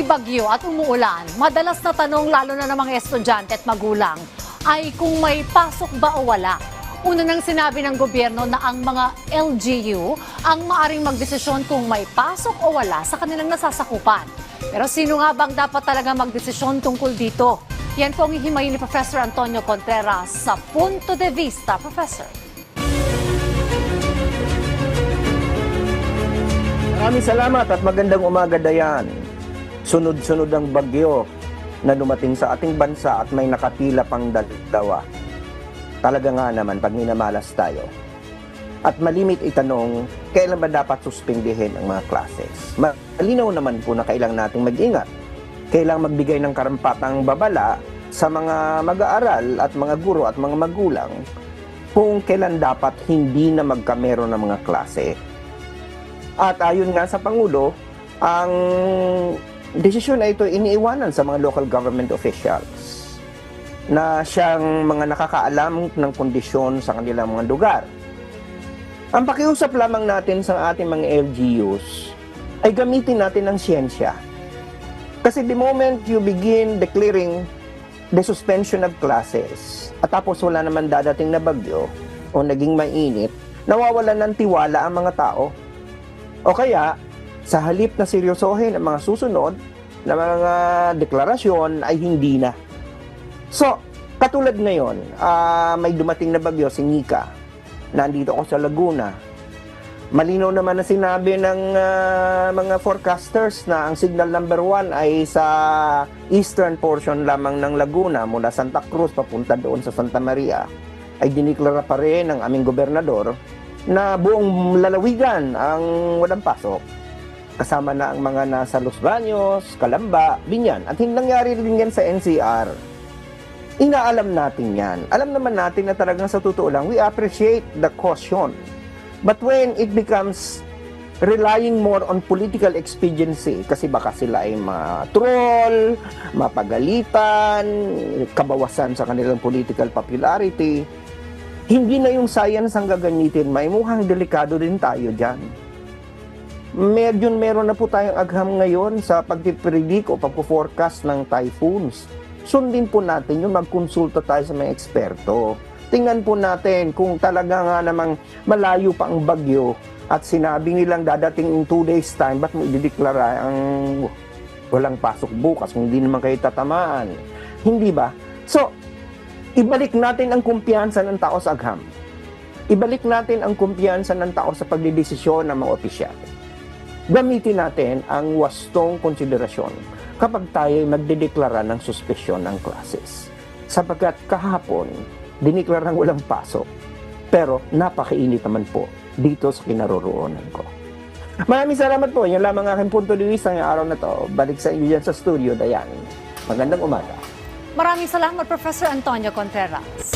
may bagyo at umuulan, madalas na tanong lalo na ng mga estudyante at magulang ay kung may pasok ba o wala. Una nang sinabi ng gobyerno na ang mga LGU ang maaring magdesisyon kung may pasok o wala sa kanilang nasasakupan. Pero sino nga bang dapat talaga magdesisyon tungkol dito? Yan po ang hihimayin ni Professor Antonio Contreras sa Punto de Vista, Professor. Maraming salamat at magandang umaga, Dayan. Sunod-sunod ang bagyo na dumating sa ating bansa at may nakatila pang dalawa. Talaga nga naman pag minamalas tayo. At malimit itanong, kailan ba dapat suspindihin ang mga classes? Malinaw naman po na kailang nating mag-ingat. Kailang magbigay ng karampatang babala sa mga mag-aaral at mga guro at mga magulang kung kailan dapat hindi na magkamero ng mga klase. At ayon nga sa Pangulo, ang desisyon na ito iniiwanan sa mga local government officials na siyang mga nakakaalam ng kondisyon sa kanilang mga lugar. Ang pakiusap lamang natin sa ating mga LGUs ay gamitin natin ang siyensya. Kasi the moment you begin declaring the suspension of classes at tapos wala naman dadating na bagyo o naging mainit, nawawalan ng tiwala ang mga tao. O kaya, sa halip na seryosohin ang mga susunod na mga deklarasyon ay hindi na. So, katulad ngayon, ah, may dumating na bagyo si Nika. Nandito ako sa Laguna. Malinaw naman na sinabi ng ah, mga forecasters na ang signal number one ay sa eastern portion lamang ng Laguna mula Santa Cruz papunta doon sa Santa Maria ay diniklara pa rin ng aming gobernador na buong lalawigan ang walang pasok. Kasama na ang mga nasa Los Baños, Calamba, Binyan. At hindi nangyari rin yan sa NCR. Inaalam natin yan. Alam naman natin na talagang sa totoo lang, we appreciate the caution. But when it becomes relying more on political expediency, kasi baka sila ay ma-troll, mapagalitan, kabawasan sa kanilang political popularity, hindi na yung science ang gagamitin, may mukhang delikado din tayo dyan. Medyo meron na po tayong agham ngayon sa pagpipredict o pagpo-forecast ng typhoons. Sundin po natin yung magkonsulta tayo sa mga eksperto. Tingnan po natin kung talaga nga namang malayo pa ang bagyo at sinabi nilang dadating in two days time, ba't mo idideklara ang walang pasok bukas kung hindi naman kayo tatamaan? Hindi ba? So, ibalik natin ang kumpiyansa ng tao sa agham. Ibalik natin ang kumpiyansa ng tao sa pagdidesisyon ng mga opisyal. Gamitin natin ang wastong konsiderasyon kapag tayo magdedeklara ng suspesyon ng classes. Sapagkat kahapon, diniklarang walang pasok. Pero napakainit naman po dito sa kinaroroonan ko. Maraming salamat po. Yan lamang aking punto de vista ngayong araw na to. Balik sa inyo dyan sa studio, Dayan. Magandang umaga. Maraming salamat, Professor Antonio Contreras.